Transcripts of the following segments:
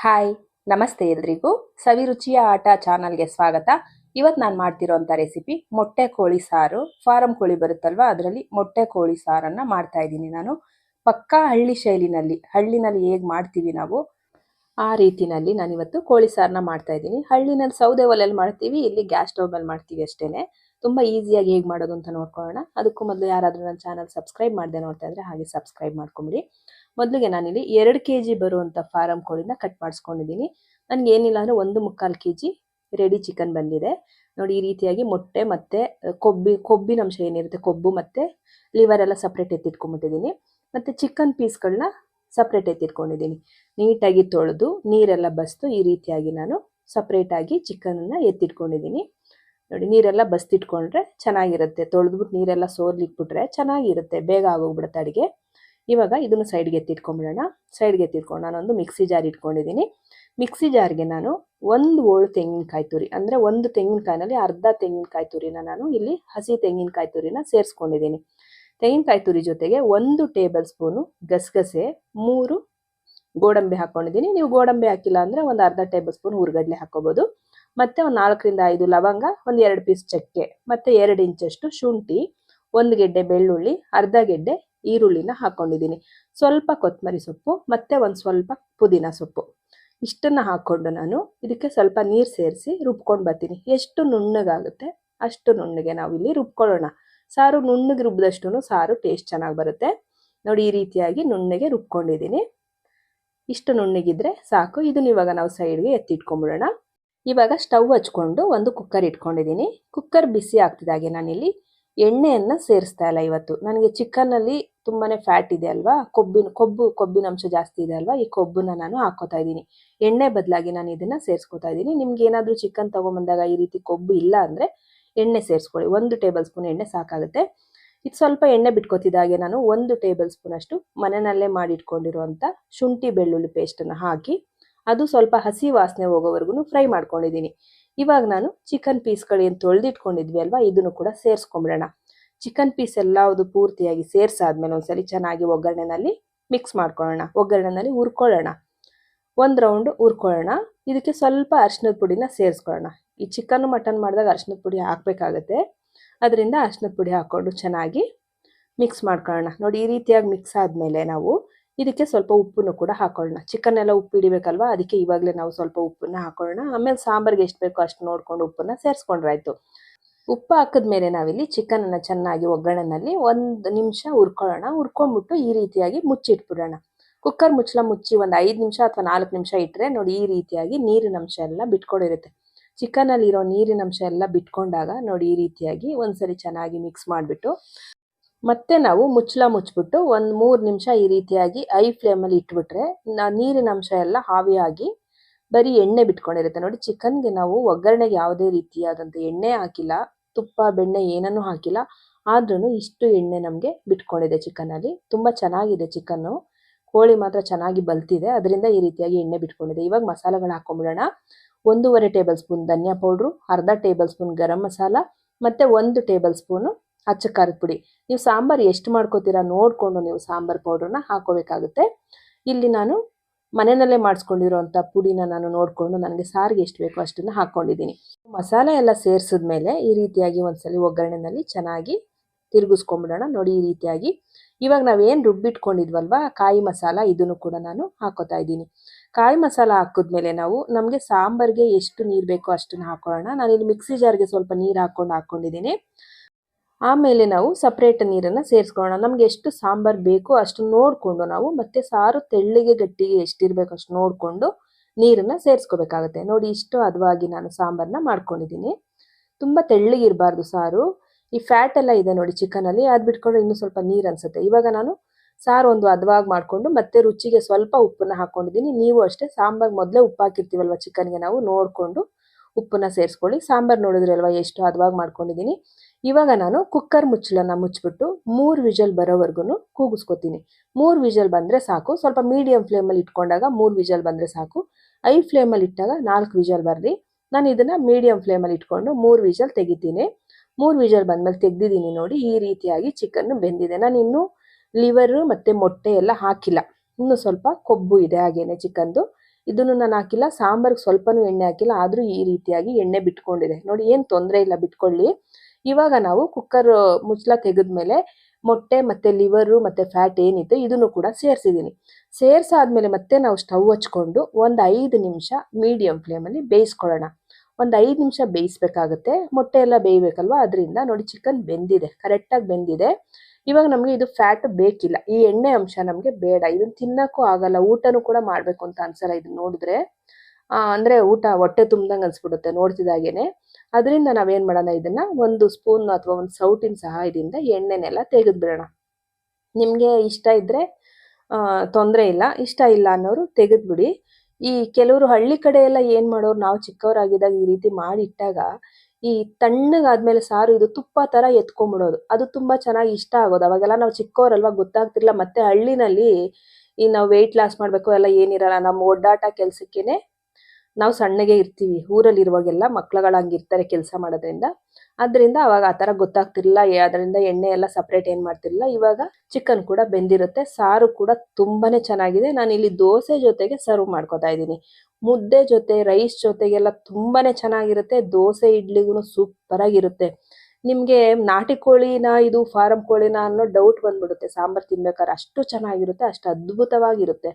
Hi, ನಮಸ್ತೆ ಎಲ್ರಿಗೂ. ಸವಿರುಚಿಯ ಆಟ ಚಾನಲ್ಗೆ ಸ್ವಾಗತ. ಇವತ್ತು ನಾನು ಮಾಡ್ತಿರೋಂಥ ರೆಸಿಪಿ ಮೊಟ್ಟೆ ಕೋಳಿ ಸಾರು. ಫಾರಂ ಕೋಳಿ ಬರುತ್ತಲ್ವಾ, ಅದರಲ್ಲಿ ಮೊಟ್ಟೆ ಕೋಳಿ ಸಾರನ್ನು ಮಾಡ್ತಾ ಇದ್ದೀನಿ ನಾನು. ಪಕ್ಕಾ ಹಳ್ಳಿ ಶೈಲಿನಲ್ಲಿ, ಹಳ್ಳಿನಲ್ಲಿ ಹೇಗೆ ಮಾಡ್ತೀವಿ ನಾವು, ಆ ರೀತಿನಲ್ಲಿ ನಾನಿವತ್ತು ಕೋಳಿ ಸಾರನ್ನ ಮಾಡ್ತಾ ಇದ್ದೀನಿ. ಹಳ್ಳಿನಲ್ಲಿ ಸೌದೆ ಒಲೆಯಲ್ಲಿ ಮಾಡ್ತೀವಿ, ಇಲ್ಲಿ ಗ್ಯಾಸ್ ಸ್ಟವ್ನಲ್ಲಿ ಮಾಡ್ತೀವಿ ಅಷ್ಟೇನೆ. ತುಂಬ ಈಸಿಯಾಗಿ ಹೇಗೆ ಮಾಡೋದು ಅಂತ ನೋಡ್ಕೊಳ್ಳೋಣ. ಅದಕ್ಕೂ ಮೊದಲು ಯಾರಾದರೂ ನನ್ನ ಚಾನಲ್ ಸಬ್ಸ್ಕ್ರೈಬ್ ಮಾಡಿದೆ ನೋಡ್ತಾ ಇದ್ರೆ ಹಾಗೆ ಸಬ್ಸ್ಕ್ರೈಬ್ ಮಾಡ್ಕೊಂಬಿಡಿ. ಮೊದಲಿಗೆ ನಾನಿಲ್ಲಿ ಎರಡು ಕೆ ಜಿ ಬರುವಂಥ ಫಾರಂ ಕೋಳಿನ ಕಟ್ ಮಾಡಿಸ್ಕೊಂಡಿದ್ದೀನಿ. ನನಗೆ ಏನಿಲ್ಲ ಅಂದರೆ ಒಂದು ಮುಕ್ಕಾಲು ಕೆ ಜಿ ರೆಡಿ ಚಿಕನ್ ಬಂದಿದೆ. ನೋಡಿ ಈ ರೀತಿಯಾಗಿ ಮೊಟ್ಟೆ ಮತ್ತು ಕೊಬ್ಬಿ, ಕೊಬ್ಬಿನ ಅಂಶ ಏನಿರುತ್ತೆ ಕೊಬ್ಬು ಮತ್ತು ಲಿವರ್ ಎಲ್ಲ ಸಪ್ರೇಟ್ ಎತ್ತಿಟ್ಕೊಂಬಿಟ್ಟಿದ್ದೀನಿ. ಮತ್ತು ಚಿಕನ್ ಪೀಸ್ಗಳನ್ನ ಸಪ್ರೇಟ್ ಎತ್ತಿಟ್ಕೊಂಡಿದ್ದೀನಿ. ನೀಟಾಗಿ ತೊಳೆದು ನೀರೆಲ್ಲ ಬಸ್ತು ಈ ರೀತಿಯಾಗಿ ನಾನು ಸಪ್ರೇಟಾಗಿ ಚಿಕನನ್ನು ಎತ್ತಿಟ್ಕೊಂಡಿದ್ದೀನಿ. ನೋಡಿ, ನೀರೆಲ್ಲ ಬಸ್ತಿಟ್ಕೊಂಡ್ರೆ ಚೆನ್ನಾಗಿರುತ್ತೆ. ತೊಳೆದ್ಬಿಟ್ಟು ನೀರೆಲ್ಲ ಸೋರ್ಲಿಕ್ಬಿಟ್ರೆ ಚೆನ್ನಾಗಿರುತ್ತೆ. ಬೇಗ ಆಗೋಗ್ಬಿಡುತ್ತೆ ಅಡುಗೆ. ಇವಾಗ ಇದನ್ನು ಸೈಡ್ಗೆ ಎತ್ತಿಟ್ಕೊಂಬಿಡೋಣ. ಸೈಡ್ಗೆ ಎತ್ತಿಟ್ಕೊಂಡು ನಾನೊಂದು ಮಿಕ್ಸಿ ಜಾರ್ ಇಟ್ಕೊಂಡಿದ್ದೀನಿ. ಮಿಕ್ಸಿ ಜಾರ್ಗೆ ನಾನು ಒಂದು ಓಳು ತೆಂಗಿನಕಾಯಿ ತುರಿ, ಅಂದರೆ ಒಂದು ತೆಂಗಿನಕಾಯಿನಲ್ಲಿ ಅರ್ಧ ತೆಂಗಿನಕಾಯಿ ತುರಿನ ನಾನು ಇಲ್ಲಿ ಹಸಿ ತೆಂಗಿನಕಾಯಿ ತುರಿನ ಸೇರಿಸ್ಕೊಂಡಿದ್ದೀನಿ. ತೆಂಗಿನಕಾಯಿ ತುರಿ ಜೊತೆಗೆ ಒಂದು ಟೇಬಲ್ ಸ್ಪೂನು ಗಸಗಸೆ, ಮೂರು ಗೋಡಂಬಿ ಹಾಕ್ಕೊಂಡಿದ್ದೀನಿ ನೀವು ಗೋಡಂಬಿ ಹಾಕಿಲ್ಲ ಅಂದರೆ ಒಂದು ಅರ್ಧ ಟೇಬಲ್ ಸ್ಪೂನ್ ಹುರ್ಗಡ್ಲೆ ಹಾಕೋಬೋದು ಮತ್ತು ಒಂದು ನಾಲ್ಕರಿಂದ ಐದು ಲವಂಗ, ಒಂದು ಎರಡು ಪೀಸ್ ಚಕ್ಕೆ, ಮತ್ತು ಎರಡು ಇಂಚಷ್ಟು ಶುಂಠಿ, ಒಂದು ಗೆಡ್ಡೆ ಬೆಳ್ಳುಳ್ಳಿ, ಅರ್ಧ ಗೆಡ್ಡೆ ಈರುಳ್ಳಿನ ಹಾಕ್ಕೊಂಡಿದ್ದೀನಿ ಸ್ವಲ್ಪ ಕೊತ್ತಂಬರಿ ಸೊಪ್ಪು, ಮತ್ತು ಒಂದು ಸ್ವಲ್ಪ ಪುದೀನ ಸೊಪ್ಪು. ಇಷ್ಟನ್ನು ಹಾಕ್ಕೊಂಡು ನಾನು ಇದಕ್ಕೆ ಸ್ವಲ್ಪ ನೀರು ಸೇರಿಸಿ ರುಬ್ಕೊಂಡು ಬರ್ತೀನಿ. ಎಷ್ಟು ನುಣ್ಣಗಾಗುತ್ತೆ ಅಷ್ಟು ನುಣ್ಣಗೆ ನಾವು ಇಲ್ಲಿ ರುಬ್ಕೊಳ್ಳೋಣ. ಸಾರು ನುಣ್ಣಗೆ ರುಬ್ಬಿದಷ್ಟು ಸಾರು ಟೇಸ್ಟ್ ಚೆನ್ನಾಗಿ ಬರುತ್ತೆ. ನೋಡಿ ಈ ರೀತಿಯಾಗಿ ನುಣ್ಣಗೆ ರುಬ್ಕೊಂಡಿದ್ದೀನಿ. ಇಷ್ಟು ನುಣ್ಣಗಿದ್ರೆ ಸಾಕು. ಇದನ್ನ ಇವಾಗ ನಾವು ಸೈಡ್ಗೆ ಎತ್ತಿಟ್ಕೊಂಡ್ಬಿಡೋಣ. ಇವಾಗ ಸ್ಟವ್ ಹಚ್ಕೊಂಡು ಒಂದು ಕುಕ್ಕರ್ ಇಟ್ಕೊಂಡಿದ್ದೀನಿ. ಕುಕ್ಕರ್ ಬಿಸಿ ಆಗ್ತಿದ್ದಾಗೆ ನಾನಿಲ್ಲಿ ಎಣ್ಣೆಯನ್ನು ಸೇರಿಸ್ತಾ ಇಲ್ಲ ಇವತ್ತು. ನನಗೆ ಚಿಕನಲ್ಲಿ ತುಂಬಾ ಫ್ಯಾಟ್ ಇದೆ ಅಲ್ವಾ? ಕೊಬ್ಬಿನ, ಕೊಬ್ಬು, ಕೊಬ್ಬಿನ ಅಂಶ ಜಾಸ್ತಿ ಇದೆ ಅಲ್ವಾ? ಈ ಕೊಬ್ಬನ್ನ ನಾನು ಹಾಕೋತಾ ಇದ್ದೀನಿ. ಎಣ್ಣೆ ಬದಲಾಗಿ ನಾನು ಇದನ್ನು ಸೇರಿಸ್ಕೊತಾ ಇದ್ದೀನಿ. ನಿಮ್ಗೆ ಏನಾದರೂ ಚಿಕನ್ ತೊಗೊಂಬಂದಾಗ ಈ ರೀತಿ ಕೊಬ್ಬು ಇಲ್ಲ ಅಂದರೆ ಎಣ್ಣೆ ಸೇರಿಸ್ಕೊಳ್ಳಿ. ಒಂದು ಟೇಬಲ್ ಸ್ಪೂನ್ ಎಣ್ಣೆ ಸಾಕಾಗುತ್ತೆ. ಇದು ಸ್ವಲ್ಪ ಎಣ್ಣೆ ಬಿಟ್ಕೊತಿದ್ದಾಗೆ ನಾನು ಒಂದು ಟೇಬಲ್ ಸ್ಪೂನ್ ಅಷ್ಟು ಮನೆಯಲ್ಲೇ ಮಾಡಿಟ್ಕೊಂಡಿರುವಂಥ ಶುಂಠಿ ಬೆಳ್ಳುಳ್ಳಿ ಪೇಸ್ಟನ್ನು ಹಾಕಿ ಅದು ಸ್ವಲ್ಪ ಹಸಿ ವಾಸನೆ ಹೋಗೋವರೆಗೂ ಫ್ರೈ ಮಾಡ್ಕೊಂಡಿದ್ದೀನಿ. ಇವಾಗ ನಾನು ಚಿಕನ್ ಪೀಸ್ಗಳೇನು ತೊಳೆದಿಟ್ಕೊಂಡಿದ್ವಿ ಅಲ್ವಾ, ಇದನ್ನು ಕೂಡ ಸೇರಿಸ್ಕೊಂಬಿಡೋಣ. ಚಿಕನ್ ಪೀಸ್ ಎಲ್ಲವುದು ಪೂರ್ತಿಯಾಗಿ ಸೇರಿಸಾದ್ಮೇಲೆ ಒಂದ್ಸಲಿ ಚೆನ್ನಾಗಿ ಒಗ್ಗರಣೆನಲ್ಲಿ ಮಿಕ್ಸ್ ಮಾಡ್ಕೊಳ್ಳೋಣ. ಒಗ್ಗರಣೆನಲ್ಲಿ ಹುರ್ಕೊಳ್ಳೋಣ. ಒಂದು ರೌಂಡ್ ಹುರ್ಕೊಳ್ಳೋಣ. ಇದಕ್ಕೆ ಸ್ವಲ್ಪ ಅರ್ಶಿನದ ಪುಡಿನ ಸೇರಿಸ್ಕೊಳ್ಳೋಣ. ಈ ಚಿಕನ್ ಮಟನ್ ಮಾಡಿದಾಗ ಅರ್ಶಿನದ ಪುಡಿ ಹಾಕಬೇಕಾಗತ್ತೆ. ಅದರಿಂದ ಅರ್ಶಿನದ ಪುಡಿ ಹಾಕ್ಕೊಂಡು ಚೆನ್ನಾಗಿ ಮಿಕ್ಸ್ ಮಾಡ್ಕೊಳ್ಳೋಣ. ನೋಡಿ ಈ ರೀತಿಯಾಗಿ ಮಿಕ್ಸ್ ಆದಮೇಲೆ ನಾವು ಇದಕ್ಕೆ ಸ್ವಲ್ಪ ಉಪ್ಪನ್ನು ಕೂಡ ಹಾಕೊಳ್ಳೋಣ. ಚಿಕನ್ ಎಲ್ಲ ಉಪ್ಪು ಹಿಡಿಬೇಕಲ್ವಾ? ಅದಕ್ಕೆ ಇವಾಗಲೇ ನಾವು ಸ್ವಲ್ಪ ಉಪ್ಪನ್ನ ಹಾಕೊಳ್ಳೋಣ. ಆಮೇಲೆ ಸಾಂಬಾರ್ಗೆ ಎಷ್ಟು ಬೇಕೋ ಅಷ್ಟು ನೋಡ್ಕೊಂಡು ಉಪ್ಪನ್ನ ಸೇರಿಸ್ಕೊಂಡ್ರಾಯ್ತು ಉಪ್ಪು ಹಾಕಿದ್ಮೇಲೆ ನಾವಿಲ್ಲಿ ಚಿಕನನ್ನು ಚೆನ್ನಾಗಿ ಒಗ್ಗರಣೆನಲ್ಲಿ ಒಂದು ನಿಮಿಷ ಹುರ್ಕೊಳ್ಳೋಣ. ಹುರ್ಕೊಂಡ್ಬಿಟ್ಟು ಈ ರೀತಿಯಾಗಿ ಮುಚ್ಚಿಟ್ಬಿಡೋಣ. ಕುಕ್ಕರ್ ಮುಚ್ಚಲ ಮುಚ್ಚಿ ಒಂದು ಐದು ನಿಮಿಷ ಅಥವಾ ನಾಲ್ಕು ನಿಮಿಷ ಇಟ್ಟರೆ ನೋಡಿ ಈ ರೀತಿಯಾಗಿ ನೀರಿನ ಅಂಶ ಎಲ್ಲ ಬಿಟ್ಕೊಂಡಿರುತ್ತೆ ಚಿಕನಲ್ಲಿರೋ ನೀರಿನ ಅಂಶ ಎಲ್ಲ ಬಿಟ್ಕೊಂಡಾಗ ನೋಡಿ ಈ ರೀತಿಯಾಗಿ ಒಂದ್ಸರಿ ಚೆನ್ನಾಗಿ ಮಿಕ್ಸ್ ಮಾಡಿಬಿಟ್ಟು ಮತ್ತೆ ನಾವು ಮುಚ್ಚಳ ಮುಚ್ಚಿಬಿಟ್ಟು ಒಂದು ಮೂರು ನಿಮಿಷ ಈ ರೀತಿಯಾಗಿ ಐ ಫ್ಲೇಮಲ್ಲಿ ಇಟ್ಬಿಟ್ರೆ ನೀರಿನ ಅಂಶ ಎಲ್ಲ ಹಾವಿಯಾಗಿ ಬರೀ ಎಣ್ಣೆ ಬಿಟ್ಕೊಂಡಿರುತ್ತೆ. ನೋಡಿ ಚಿಕನ್ಗೆ ನಾವು ಒಗ್ಗರಣೆಗೆ ಯಾವುದೇ ರೀತಿಯಾದಂಥ ಎಣ್ಣೆ ಹಾಕಿಲ್ಲ, ತುಪ್ಪ, ಬೆಣ್ಣೆ ಏನನ್ನೂ ಹಾಕಿಲ್ಲ ಆದ್ರೂ ಇಷ್ಟು ಎಣ್ಣೆ ನಮಗೆ ಬಿಟ್ಕೊಂಡಿದೆ ಚಿಕನಲ್ಲಿ ತುಂಬ ಚೆನ್ನಾಗಿದೆ ಚಿಕನ್ನು. ಕೋಳಿ ಮಾತ್ರ ಚೆನ್ನಾಗಿ ಬಲ್ತಿದೆ. ಅದರಿಂದ ಈ ರೀತಿಯಾಗಿ ಎಣ್ಣೆ ಬಿಟ್ಕೊಂಡಿದೆ. ಇವಾಗ ಮಸಾಲೆಗಳು ಹಾಕೊಂಡ್ಬಿಡೋಣ ಒಂದೂವರೆ ಟೇಬಲ್ ಸ್ಪೂನ್ ಧನಿಯಾ ಪೌಡ್ರು, ಅರ್ಧ ಟೇಬಲ್ ಸ್ಪೂನ್ ಗರಂ ಮಸಾಲ, ಮತ್ತು ಒಂದು ಟೇಬಲ್ ಸ್ಪೂನು ಅಚ್ಚ ಖಾರದ ಪುಡಿ. ನೀವು ಸಾಂಬಾರು ಎಷ್ಟು ಮಾಡ್ಕೋತೀರಾ ನೋಡಿಕೊಂಡು ನೀವು ಸಾಂಬಾರು ಪೌಡ್ರನ್ನ ಹಾಕೋಬೇಕಾಗುತ್ತೆ. ಇಲ್ಲಿ ನಾನು ಮನೆಯಲ್ಲೇ ಮಾಡಿಸ್ಕೊಂಡಿರೋಂಥ ಪುಡಿನ ನಾನು ನೋಡಿಕೊಂಡು ನನಗೆ ಸಾರಿಗೆ ಎಷ್ಟು ಬೇಕೋ ಅಷ್ಟನ್ನು ಹಾಕ್ಕೊಂಡಿದ್ದೀನಿ ಮಸಾಲೆ ಎಲ್ಲ ಸೇರಿಸಿದ್ಮೇಲೆ ಈ ರೀತಿಯಾಗಿ ಒಂದ್ಸಲಿ ಒಗ್ಗರಣೆನಲ್ಲಿ ಚೆನ್ನಾಗಿ ತಿರುಗಿಸ್ಕೊಂಬಿಡೋಣ. ನೋಡಿ ಈ ರೀತಿಯಾಗಿ. ಇವಾಗ ನಾವೇನು ರುಬ್ಬಿಟ್ಕೊಂಡಿದ್ವಲ್ವ? ಕಾಯಿ ಮಸಾಲ ಇದನ್ನು ಕೂಡ ನಾನು ಹಾಕೋತಾ ಇದ್ದೀನಿ. ಕಾಯಿ ಮಸಾಲ ಹಾಕಿದ್ಮೇಲೆ ನಾವು ನಮಗೆ ಸಾಂಬಾರಿಗೆ ಎಷ್ಟು ನೀರು ಬೇಕೋ ಅಷ್ಟನ್ನು ಹಾಕೊಳ್ಳೋಣ. ನಾನಿಲ್ಲಿ ಮಿಕ್ಸಿ ಜಾರ್ಗೆ ಸ್ವಲ್ಪ ನೀರು ಹಾಕ್ಕೊಂಡು ಹಾಕ್ಕೊಂಡಿದ್ದೀನಿ ಆಮೇಲೆ ನಾವು ಸಪ್ರೇಟ್ ನೀರನ್ನು ಸೇರಿಸ್ಕೊಳ್ಳೋಣ. ನಮಗೆ ಎಷ್ಟು ಸಾಂಬಾರು ಬೇಕು ಅಷ್ಟು ನೋಡಿಕೊಂಡು ನಾವು ಮತ್ತೆ ಸಾರು ತೆಳ್ಳಿಗೆ, ಗಟ್ಟಿಗೆ ಎಷ್ಟಿರಬೇಕು ಅಷ್ಟು ನೋಡಿಕೊಂಡು ನೀರನ್ನು ಸೇರಿಸ್ಕೋಬೇಕಾಗುತ್ತೆ. ನೋಡಿ ಇಷ್ಟು ಹದವಾಗಿ ನಾನು ಸಾಂಬಾರನ್ನ ಮಾಡ್ಕೊಂಡಿದ್ದೀನಿ. ತುಂಬ ತೆಳ್ಳಿಗಿರಬಾರ್ದು ಸಾರು. ಈ ಫ್ಯಾಟ್ ಎಲ್ಲ ಇದೆ ನೋಡಿ ಚಿಕನಲ್ಲಿ, ಅದು ಬಿಟ್ಕೊಂಡು ಇನ್ನೂ ಸ್ವಲ್ಪ ನೀರು ಅನಿಸುತ್ತೆ. ಇವಾಗ ನಾನು ಸಾರು ಒಂದು ಹದವಾಗಿ ಮಾಡಿಕೊಂಡು ಮತ್ತೆ ರುಚಿಗೆ ಸ್ವಲ್ಪ ಉಪ್ಪನ್ನ ಹಾಕ್ಕೊಂಡಿದ್ದೀನಿ ನೀವು ಅಷ್ಟೇ ಸಾಂಬಾರು ಮೊದಲೇ ಉಪ್ಪು ಹಾಕಿರ್ತೀವಲ್ವ ಚಿಕನ್ಗೆ ನಾವು ನೋಡಿಕೊಂಡು ಉಪ್ಪನ್ನ ಸೇರಿಸ್ಕೊಳ್ಳಿ. ಸಾಂಬಾರು ನೋಡಿದ್ರಲ್ವ ಎಷ್ಟು ಹದವಾಗಿ ಮಾಡ್ಕೊಂಡಿದ್ದೀನಿ. ಇವಾಗ ನಾನು ಕುಕ್ಕರ್ ಮುಚ್ಚಲನ್ನ ಮುಚ್ಚಿಬಿಟ್ಟು ಮೂರು ವಿಜಲ್ ಬರೋವರೆಗೂ ಕೂಗಿಸ್ಕೊತೀನಿ. ಮೂರು ವಿಜಲ್ ಬಂದರೆ ಸಾಕು. ಸ್ವಲ್ಪ ಮೀಡಿಯಂ ಫ್ಲೇಮಲ್ಲಿ ಇಟ್ಕೊಂಡಾಗ ಮೂರು ವಿಜಲ್ ಬಂದರೆ ಸಾಕು. ಐ ಫ್ಲೇಮಲ್ಲಿ ಇಟ್ಟಾಗ ನಾಲ್ಕು ವಿಜಲ್ ಬರಲಿ. ನಾನು ಇದನ್ನು ಮೀಡಿಯಂ ಫ್ಲೇಮಲ್ಲಿ ಇಟ್ಕೊಂಡು ಮೂರು ವಿಜಲ್ ತೆಗಿತೀನಿ. ಮೂರು ವಿಜಲ್ ಬಂದಮೇಲೆ ತೆಗ್ದಿದ್ದೀನಿ ನೋಡಿ, ಈ ರೀತಿಯಾಗಿ ಚಿಕನ್ ಬೆಂದಿದೆ. ನಾನು ಇನ್ನೂ ಲಿವರು ಮತ್ತು ಮೊಟ್ಟೆ ಎಲ್ಲ ಹಾಕಿಲ್ಲ. ಇನ್ನೂ ಸ್ವಲ್ಪ ಕೊಬ್ಬು ಇದೆ ಹಾಗೇನೆ ಚಿಕನ್ದು ಇದನ್ನು ನಾನು ಹಾಕಿಲ್ಲ, ಸಾಂಬಾರ್ಗೆ ಸ್ವಲ್ಪನೂ ಎಣ್ಣೆ ಹಾಕಿಲ್ಲ, ಆದರೂ ಈ ರೀತಿಯಾಗಿ ಎಣ್ಣೆ ಬಿಟ್ಕೊಂಡಿದೆ. ನೋಡಿ, ಏನು ತೊಂದರೆ ಇಲ್ಲ, ಬಿಟ್ಕೊಳ್ಳಿ. ಇವಾಗ ನಾವು ಕುಕ್ಕರ್ ತೆಗೆದ ತೆಗೆದ್ಮೇಲೆ ಮೊಟ್ಟೆ ಮತ್ತು ಲಿವರು ಮತ್ತು ಫ್ಯಾಟ್ ಏನಿದೆ ಇದನ್ನು ಕೂಡ ಸೇರಿಸಿದ್ದೀನಿ. ಸೇರಿಸಾದ್ಮೇಲೆ ಮತ್ತೆ ನಾವು ಸ್ಟವ್ ಹಚ್ಕೊಂಡು ಒಂದು ಐದು ನಿಮಿಷ ಮೀಡಿಯಂ ಫ್ಲೇಮಲ್ಲಿ ಬೇಯಿಸ್ಕೊಳ್ಳೋಣ. ಒಂದು ಐದು ನಿಮಿಷ ಬೇಯಿಸ್ಬೇಕಾಗುತ್ತೆ. ಮೊಟ್ಟೆ ಎಲ್ಲ ಬೇಯಬೇಕಲ್ವಾ? ಅದರಿಂದ ನೋಡಿ ಚಿಕನ್ ಬೆಂದಿದೆ. ಕರೆಕ್ಟಾಗಿ ಬೆಂದಿದೆ. ಇವಾಗ ನಮಗೆ ಇದು ಫ್ಯಾಟ್ ಬೇಕಿಲ್ಲ. ಈ ಎಣ್ಣೆ ಅಂಶ ನಮಗೆ ಬೇಡ. ಇದನ್ನು ತಿನ್ನಕ್ಕೂ ಆಗಲ್ಲ. ಊಟನೂ ಕೂಡ ಮಾಡಬೇಕು ಅಂತ ಅನ್ಸಲ್ಲ ಇದನ್ನ ನೋಡಿದ್ರೆ. ಅಂದರೆ ಊಟ ಹೊಟ್ಟೆ ತುಂಬ್ದಂಗೆ ಅನಿಸ್ಬಿಡುತ್ತೆ ನೋಡ್ತಿದ್ದಾಗೇನೆ. ಅದರಿಂದ ನಾವೇನು ಮಾಡೋಣ ಇದನ್ನು? ಒಂದು ಸ್ಪೂನ್ ಅಥವಾ ಒಂದು ಸೌಟಿನ ಸಹಾಯದಿಂದ ಎಣ್ಣೆನೆಲ್ಲ ತೆಗೆದ್ಬಿಡೋಣ. ನಿಮಗೆ ಇಷ್ಟ ಇದ್ದರೆ ತೊಂದರೆ ಇಲ್ಲ. ಇಷ್ಟ ಇಲ್ಲ ಅನ್ನೋರು ತೆಗೆದ್ಬಿಡಿ. ಈ ಕೆಲವರು ಹಳ್ಳಿ ಕಡೆ ಎಲ್ಲ ಏನ್ ಮಾಡೋರು, ನಾವು ಚಿಕ್ಕವರಾಗಿದ್ದಾಗ ಈ ರೀತಿ ಮಾಡಿ ಇಟ್ಟಾಗ ಈ ತಣ್ಣಗಾದ್ಮೇಲೆ ಸಾರು ಇದು ತುಪ್ಪ ತರ ಎತ್ಕೊಂಡ್ಬಿಡೋದು ಅದು ತುಂಬಾ ಚೆನ್ನಾಗಿ ಇಷ್ಟ ಆಗೋದು. ಅವಾಗೆಲ್ಲ ನಾವು ಚಿಕ್ಕವರಲ್ವಾ ಗೊತ್ತಾಗ್ತಿರ್ಲಿಲ್ಲ. ಮತ್ತೆ ಹಳ್ಳಿನಲ್ಲಿ ಈ ನಾವು ವೆಯ್ಟ್ ಲಾಸ್ ಮಾಡ್ಬೇಕು, ಎಲ್ಲ ಏನಿರಲ್ಲ. ನಮ್ಮ ಒಡ್ಡಾಟ ಕೆಲ್ಸಕ್ಕೇನೆ ನಾವು ಸಣ್ಣಗೆ ಇರ್ತೀವಿ. ಊರಲ್ಲಿ ಇರುವಾಗೆಲ್ಲ ಹಂಗಿರ್ತಾರೆ ಕೆಲಸ ಮಾಡೋದ್ರಿಂದ. ಅದರಿಂದ ಅವಾಗ ಆ ಥರ ಗೊತ್ತಾಗ್ತಿರ್ಲಿಲ್ಲ. ಅದರಿಂದ ಎಣ್ಣೆ ಎಲ್ಲ ಸಪ್ರೇಟ್ ಏನು ಮಾಡ್ತಿರಲಿಲ್ಲ. ಇವಾಗ ಚಿಕನ್ ಕೂಡ ಬೆಂದಿರುತ್ತೆ. ಸಾರು ಕೂಡ ತುಂಬಾನೇ ಚೆನ್ನಾಗಿದೆ. ನಾನು ಇಲ್ಲಿ ದೋಸೆ ಜೊತೆಗೆ ಸರ್ವ್ ಮಾಡ್ಕೊತಾ ಇದ್ದೀನಿ. ಮುದ್ದೆ ಜೊತೆ ರೈಸ್ ಜೊತೆಗೆಲ್ಲ ತುಂಬಾನೇ ಚೆನ್ನಾಗಿರುತ್ತೆ. ದೋಸೆ ಇಡ್ಲಿಗೂ ಸೂಪರ್ ಆಗಿರುತ್ತೆ ನಿಮ್ಗೆ ನಾಟಿ ಕೋಳಿನ, ಇದು ಫಾರಂ ಕೋಳಿನ ಅನ್ನೋ ಡೌಟ್ ಬಂದ್ಬಿಡುತ್ತೆ. ಸಾಂಬಾರ್ ತಿನ್ಬೇಕಾದ್ರೆ ಅಷ್ಟು ಚೆನ್ನಾಗಿರುತ್ತೆ, ಅಷ್ಟು ಅದ್ಭುತವಾಗಿರುತ್ತೆ.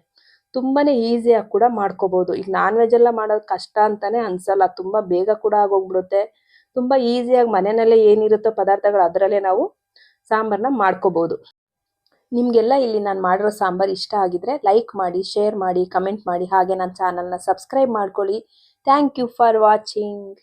ತುಂಬಾನೇ ಈಸಿಯಾಗಿ ಕೂಡ ಮಾಡ್ಕೋಬಹುದು ಈಗ ನಾನ್ ವೆಜ್ ಎಲ್ಲ ಮಾಡೋದು ಕಷ್ಟ ಅಂತಾನೆ ಅನ್ಸಲ್ಲ. ತುಂಬಾ ಬೇಗ ಕೂಡ ಆಗೋಗ್ಬಿಡುತ್ತೆ. ತುಂಬಾ ಈಸಿಯಾಗಿ ಮನೆಯಲ್ಲೇ ಏನಿರುತ್ತೋ ಪದಾರ್ಥಗಳು ಅದರಲ್ಲೇ ನಾವು ಸಾಂಬಾರ್ನ ಮಾಡ್ಕೋಬಹುದು ನಿಮಗೆಲ್ಲ ಇಲ್ಲಿ ನಾನು ಮಾಡಿರೋ ಸಾಂಬಾರ್ ಇಷ್ಟ ಆಗಿದ್ರೆ ಲೈಕ್ ಮಾಡಿ ಶೇರ್ ಮಾಡಿ ಕಮೆಂಟ್ ಮಾಡಿ, ಹಾಗೆ ನನ್ನ ಚಾನಲ್ನ ಸಬ್ಸ್ಕ್ರೈಬ್ ಮಾಡ್ಕೊಳ್ಳಿ. Thank you for watching